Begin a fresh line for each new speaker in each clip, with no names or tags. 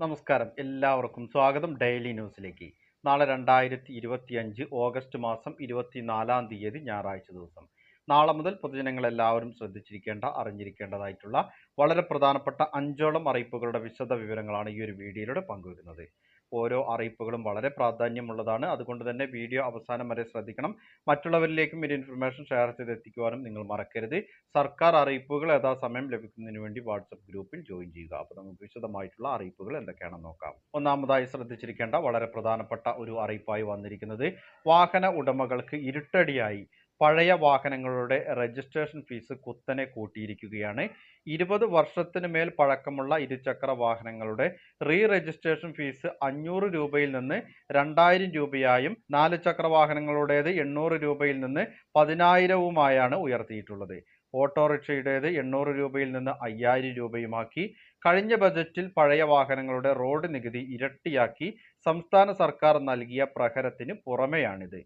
നമസ്കാരം. എല്ലാവർക്കും സ്വാഗതം ഡെയിലി ന്യൂസിലേക്ക്. നാളെ രണ്ടായിരത്തി ഇരുപത്തി അഞ്ച് ഓഗസ്റ്റ് മാസം ഇരുപത്തിനാലാം തീയതി ഞായറാഴ്ച ദിവസം. നാളെ മുതൽ പൊതുജനങ്ങൾ എല്ലാവരും ശ്രദ്ധിച്ചിരിക്കേണ്ട അറിഞ്ഞിരിക്കേണ്ടതായിട്ടുള്ള വളരെ പ്രധാനപ്പെട്ട അഞ്ചോളം അറിയിപ്പുകളുടെ വിശദ വിവരങ്ങളാണ് ഈ ഒരു വീഡിയോയിലൂടെ പങ്കുവെക്കുന്നത്. ഓരോ അറിയിപ്പുകളും വളരെ പ്രാധാന്യമുള്ളതാണ്. അതുകൊണ്ട് തന്നെ വീഡിയോ അവസാനം വരെ ശ്രദ്ധിക്കണം. മറ്റുള്ളവരിലേക്കും ഇത് ഇൻഫർമേഷൻ ഷെയർ ചെയ്ത് എത്തിക്കുവാനും നിങ്ങൾ മറക്കരുത്. സർക്കാർ അറിയിപ്പുകൾ യഥാസമയം ലഭിക്കുന്നതിന് വേണ്ടി വാട്സപ്പ് ഗ്രൂപ്പിൽ ജോയിൻ ചെയ്യുക. അപ്പോൾ നമുക്ക് വിശദമായിട്ടുള്ള അറിയിപ്പുകൾ എന്തൊക്കെയാണെന്ന് നോക്കാം. ഒന്നാമതായി ശ്രദ്ധിച്ചിരിക്കേണ്ട വളരെ പ്രധാനപ്പെട്ട ഒരു അറിയിപ്പായി വന്നിരിക്കുന്നത് വാഹന ഉടമകൾക്ക് ഇരുട്ടടിയായി പഴയ വാഹനങ്ങളുടെ രജിസ്ട്രേഷൻ ഫീസ് കുത്തനെ കൂട്ടിയിരിക്കുകയാണ്. ഇരുപത് വർഷത്തിന് മേൽ പഴക്കമുള്ള ഇരുചക്ര വാഹനങ്ങളുടെ റീ രജിസ്ട്രേഷൻ ഫീസ് അഞ്ഞൂറ് രൂപയിൽ നിന്ന് രണ്ടായിരം രൂപയായും നാല് ചക്ര വാഹനങ്ങളുടേത് എണ്ണൂറ് രൂപയിൽ നിന്ന് പതിനായിരവുമായാണ് ഉയർത്തിയിട്ടുള്ളത്. ഓട്ടോറിക്ഷയുടേത് എണ്ണൂറ് രൂപയിൽ നിന്ന് അയ്യായിരം രൂപയുമാക്കി. കഴിഞ്ഞ ബജറ്റിൽ പഴയ വാഹനങ്ങളുടെ റോഡ് നികുതി ഇരട്ടിയാക്കി. സംസ്ഥാന സർക്കാർ നൽകിയ പ്രഹരത്തിന് പുറമെയാണിത്.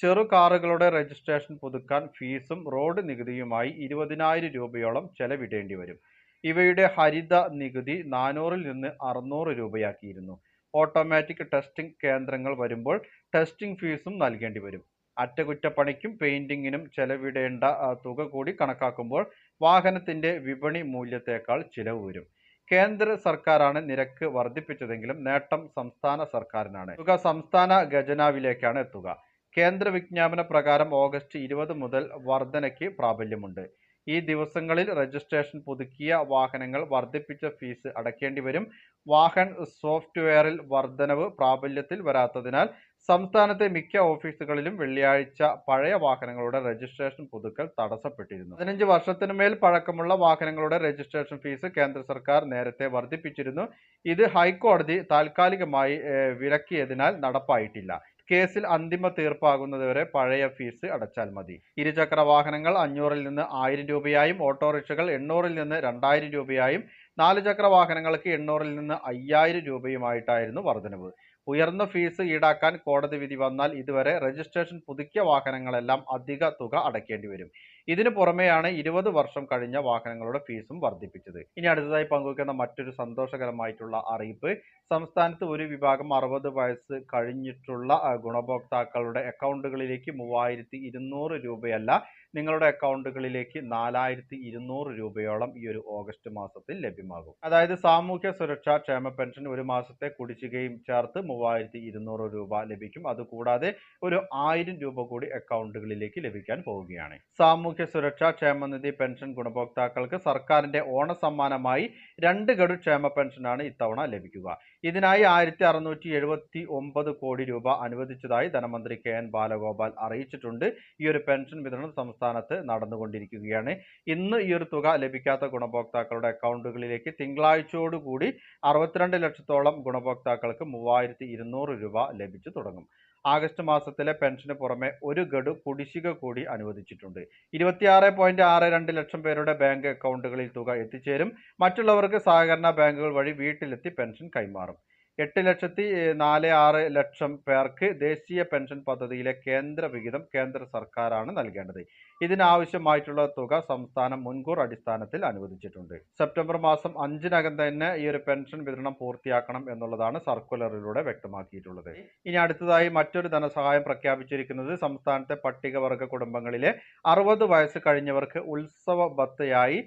ചെറു കാറുകളുടെ രജിസ്ട്രേഷൻ പുതുക്കാൻ ഫീസും റോഡ് നികുതിയുമായി ഇരുപതിനായിരം രൂപയോളം ചെലവിടേണ്ടി വരും. ഇവയുടെ ഹരിത നികുതി നാനൂറിൽ നിന്ന് അറുന്നൂറ് രൂപയാക്കിയിരുന്നു. ഓട്ടോമാറ്റിക് ടെസ്റ്റിംഗ് കേന്ദ്രങ്ങൾ വരുമ്പോൾ ടെസ്റ്റിംഗ് ഫീസും നൽകേണ്ടി വരും. അറ്റകുറ്റപ്പണിക്കും പെയിന്റിങ്ങിനും ചെലവിടേണ്ട തുക കൂടി കണക്കാക്കുമ്പോൾ വാഹനത്തിന്റെ വിപണി മൂല്യത്തേക്കാൾ ചിലവ് വരും. കേന്ദ്ര സർക്കാരാണ് നിരക്ക് വർദ്ധിപ്പിച്ചതെങ്കിലും നേട്ടം സംസ്ഥാന സർക്കാരിനാണ്. തുക സംസ്ഥാന ഖജനാവിലേക്കാണ് എത്തുക. കേന്ദ്ര വിജ്ഞാപന പ്രകാരം ഓഗസ്റ്റ് ഇരുപത് മുതൽ വർധനയ്ക്ക് പ്രാബല്യമുണ്ട്. ഈ ദിവസങ്ങളിൽ രജിസ്ട്രേഷൻ പുതുക്കിയ വാഹനങ്ങൾ വർദ്ധിപ്പിച്ച ഫീസ് അടയ്ക്കേണ്ടി വരും. വാഹൻ സോഫ്റ്റ്വെയറിൽ വർധനവ് പ്രാബല്യത്തിൽ വരാത്തതിനാൽ സംസ്ഥാനത്തെ മിക്ക ഓഫീസുകളിലും വെള്ളിയാഴ്ച പഴയ വാഹനങ്ങളുടെ രജിസ്ട്രേഷൻ പുതുക്കൽ തടസ്സപ്പെട്ടിരുന്നു. പതിനഞ്ച് വർഷത്തിനു മേൽ പഴക്കമുള്ള വാഹനങ്ങളുടെ രജിസ്ട്രേഷൻ ഫീസ് കേന്ദ്ര സർക്കാർ നേരത്തെ വർദ്ധിപ്പിച്ചിരുന്നു. ഇത് ഹൈക്കോടതി താൽക്കാലികമായി വിലക്കിയതിനാൽ നടപ്പായിട്ടില്ല. കേസിൽ അന്തിമ തീർപ്പാകുന്നതുവരെ പഴയ ഫീസ് അടച്ചാൽ മതി. ഇരുചക്ര വാഹനങ്ങൾ അഞ്ഞൂറിൽ നിന്ന് ആയിരം രൂപയായും ഓട്ടോറിക്ഷകൾ എണ്ണൂറിൽ നിന്ന് രണ്ടായിരം രൂപയായും നാല് ചക്ര വാഹനങ്ങൾക്ക് എണ്ണൂറിൽ നിന്ന് അയ്യായിരം രൂപയുമായിട്ടായിരുന്നു വർധനവ്. ഉയർന്ന ഫീസ് ഈടാക്കാൻ കോടതി വിധി വന്നാൽ ഇതുവരെ രജിസ്ട്രേഷൻ പുതുക്കിയ വാഹനങ്ങളെല്ലാം അധിക തുക അടയ്ക്കേണ്ടി വരും. ഇതിനു പുറമെയാണ് ഇരുപത് വർഷം കഴിഞ്ഞ വാഹനങ്ങളുടെ ഫീസും വർദ്ധിപ്പിച്ചത്. ഇനി അടുത്തതായി പങ്കുവയ്ക്കുന്ന മറ്റൊരു സന്തോഷകരമായിട്ടുള്ള അറിയിപ്പ് സംസ്ഥാനത്ത് ഒരു വിഭാഗം അറുപത് വയസ്സ് കഴിഞ്ഞിട്ടുള്ള ഗുണഭോക്താക്കളുടെ അക്കൗണ്ടുകളിലേക്ക് മൂവായിരത്തി രൂപയല്ല നിങ്ങളുടെ അക്കൗണ്ടുകളിലേക്ക് നാലായിരത്തി ഇരുന്നൂറ് രൂപയോളം ഈ ഒരു ഓഗസ്റ്റ് മാസത്തിൽ ലഭ്യമാകും. അതായത് സാമൂഹ്യ സുരക്ഷാ ക്ഷേമ പെൻഷൻ ഒരു മാസത്തെ കുടിശ്ശികയും ചേർത്ത് മൂവായിരത്തി ഇരുന്നൂറ് രൂപ ലഭിക്കും. അതുകൂടാതെ ഒരു ആയിരം രൂപ കൂടി അക്കൗണ്ടുകളിലേക്ക് ലഭിക്കാൻ പോവുകയാണ്. സാമൂഹ്യ സുരക്ഷാ ക്ഷേമനിധി പെൻഷൻ ഗുണഭോക്താക്കൾക്ക് സർക്കാരിന്റെ ഓണ സമ്മാനമായി രണ്ട് ഗഡു ക്ഷേമ പെൻഷനാണ് ഇത്തവണ ലഭിക്കുക. ഇതിനായി ആയിരത്തി അറുന്നൂറ്റി എഴുപത്തി ഒമ്പത് കോടി രൂപ അനുവദിച്ചതായി ധനമന്ത്രി കെ എൻ ബാലഗോപാൽ അറിയിച്ചിട്ടുണ്ട്. ഈ ഒരു പെൻഷൻ വിതരണം സംസ്ഥാനത്ത് നടന്നുകൊണ്ടിരിക്കുകയാണ്. ഇന്ന് ഈ ഒരു തുക ലഭിക്കാത്ത ഗുണഭോക്താക്കളുടെ അക്കൗണ്ടുകളിലേക്ക് തിങ്കളാഴ്ചയോടുകൂടി അറുപത്തിരണ്ട് ലക്ഷത്തോളം ഗുണഭോക്താക്കൾക്ക് മൂവായിരത്തി ഇരുന്നൂറ് രൂപ ലഭിച്ചു തുടങ്ങും. ആഗസ്റ്റ് മാസത്തിലെ പെൻഷന് പുറമെ ഒരു ഗഡു കുടിശ്ശിക കൂടി അനുവദിച്ചിട്ടുണ്ട്. ഇരുപത്തിയാറ് പോയിന്റ് ആറ് രണ്ട് ലക്ഷം പേരുടെ ബാങ്ക് അക്കൗണ്ടുകളിൽ തുക എത്തിച്ചേരും. മറ്റുള്ളവർക്ക് സഹകരണ ബാങ്കുകൾ വഴി വീട്ടിലെത്തി പെൻഷൻ കൈമാറും. എട്ട് ലക്ഷത്തി നാല് ആറ് ലക്ഷം പേർക്ക് ദേശീയ പെൻഷൻ പദ്ധതിയിലെ കേന്ദ്ര വിഹിതം കേന്ദ്ര സർക്കാരാണ് നൽകേണ്ടത്. ഇതിനാവശ്യമായിട്ടുള്ള തുക സംസ്ഥാനം മുൻകൂർ അടിസ്ഥാനത്തിൽ അനുവദിച്ചിട്ടുണ്ട്. സെപ്റ്റംബർ മാസം അഞ്ചിനകം തന്നെ ഈ ഒരു പെൻഷൻ വിതരണം പൂർത്തിയാക്കണം എന്നുള്ളതാണ് സർക്കുലറിലൂടെ വ്യക്തമാക്കിയിട്ടുള്ളത്. ഇനി അടുത്തതായി മറ്റൊരു ധനസഹായം പ്രഖ്യാപിച്ചിരിക്കുന്നത് സംസ്ഥാനത്തെ പട്ടികവർഗ കുടുംബങ്ങളിലെ അറുപത് വയസ്സ് കഴിഞ്ഞവർക്ക് ഉത്സവ ഭത്തയായി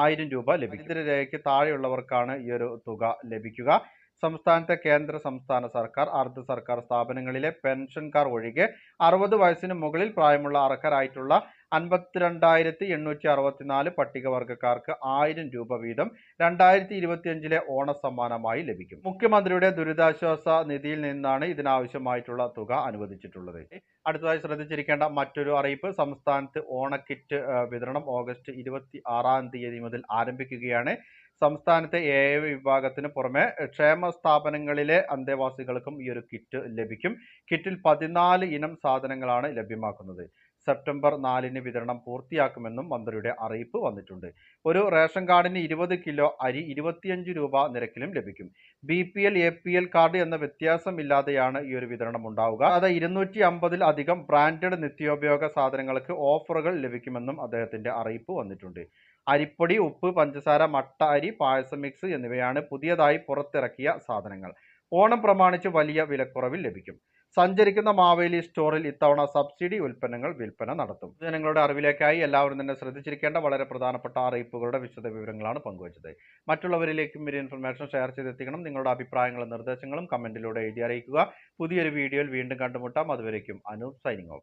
ആയിരം രൂപ ലഭിക്കും. ഇതിന് രേഖയ്ക്ക് താഴെയുള്ളവർക്കാണ് ഈ ഒരു തുക ലഭിക്കുക. സംസ്ഥാനത്തെ കേന്ദ്ര സംസ്ഥാന സർക്കാർ അർദ്ധ സർക്കാർ സ്ഥാപനങ്ങളിലെ പെൻഷൻകാർ ഒഴികെ അറുപത് വയസ്സിന് മുകളിൽ പ്രായമുള്ള അർഹരായിട്ടുള്ള അൻപത്തിരണ്ടായിരത്തി എണ്ണൂറ്റി അറുപത്തിനാല് പട്ടികവർഗക്കാർക്ക് ആയിരം രൂപ വീതം രണ്ടായിരത്തി ഇരുപത്തിയഞ്ചിലെ ഓണസമ്മാനമായി ലഭിക്കും. മുഖ്യമന്ത്രിയുടെ ദുരിതാശ്വാസ നിധിയിൽ നിന്നാണ് ഇതിനാവശ്യമായിട്ടുള്ള തുക അനുവദിച്ചിട്ടുള്ളത്. അടുത്തതായി ശ്രദ്ധിച്ചിരിക്കേണ്ട മറ്റൊരു അറിയിപ്പ് സംസ്ഥാനത്ത് ഓണക്കിറ്റ് വിതരണം ഓഗസ്റ്റ് ഇരുപത്തി ആറാം തീയതി മുതൽ ആരംഭിക്കുകയാണ്. സംസ്ഥാനത്തെ എ വിഭാഗത്തിന് പുറമെ ക്ഷേമ സ്ഥാപനങ്ങളിലെ അന്തേവാസികൾക്കും ഈ ഒരു കിറ്റ് ലഭിക്കും. കിറ്റിൽ പതിനാല് ഇനം സാധനങ്ങളാണ് ലഭ്യമാക്കുന്നത്. സെപ്റ്റംബർ നാലിന് വിതരണം പൂർത്തിയാക്കുമെന്നും മന്ത്രിയുടെ അറിയിപ്പ് വന്നിട്ടുണ്ട്. ഒരു റേഷൻ കാർഡിന് ഇരുപത് കിലോ അരി ഇരുപത്തിയഞ്ച് രൂപ നിരക്കിലും ലഭിക്കും. B P L A P L card എന്ന വ്യത്യാസമില്ലാതെയാണ് ഈ ഒരു വിതരണം ഉണ്ടാവുക. അത് ഇരുന്നൂറ്റി അമ്പതിൽ അധികം ബ്രാൻഡഡ് നിത്യോപയോഗ സാധനങ്ങൾക്ക് ഓഫറുകൾ ലഭിക്കുമെന്നും അദ്ദേഹത്തിന്റെ അറിയിപ്പ് വന്നിട്ടുണ്ട്. അരിപ്പൊടി ഉപ്പ് പഞ്ചസാര മട്ട അരി പായസം മിക്സ് എന്നിവയാണ് പുതിയതായി പുറത്തിറക്കിയ സാധനങ്ങൾ. ഓണം പ്രമാണിച്ച് വലിയ വിലക്കുറവിൽ ലഭിക്കും. സഞ്ചരിക്കുന്ന മാവേലി സ്റ്റോറിൽ ഇത്തവണ സബ്സിഡി ഉൽപ്പന്നങ്ങൾ വിൽപ്പന നടത്തും. ജനങ്ങളുടെ അറിവിലേക്കായി എല്ലാവരും തന്നെ ശ്രദ്ധിച്ചിരിക്കേണ്ട വളരെ പ്രധാനപ്പെട്ട അറിയിപ്പുകളുടെ വിശദ വിവരങ്ങളാണ് പങ്കുവച്ചത്. മറ്റുള്ളവരിലേക്കും ഈ ഇൻഫർമേഷൻ ഷെയർ ചെയ്തെത്തിക്കണം. നിങ്ങളുടെ അഭിപ്രായങ്ങളും നിർദ്ദേശങ്ങളും കമന്റിലൂടെ എഴുതി അറിയിക്കുക. പുതിയൊരു വീഡിയോയിൽ വീണ്ടും കണ്ടുമുട്ടാം. അതുവരേക്കും അനൂപ് സൈനിങ് ഓഫ്.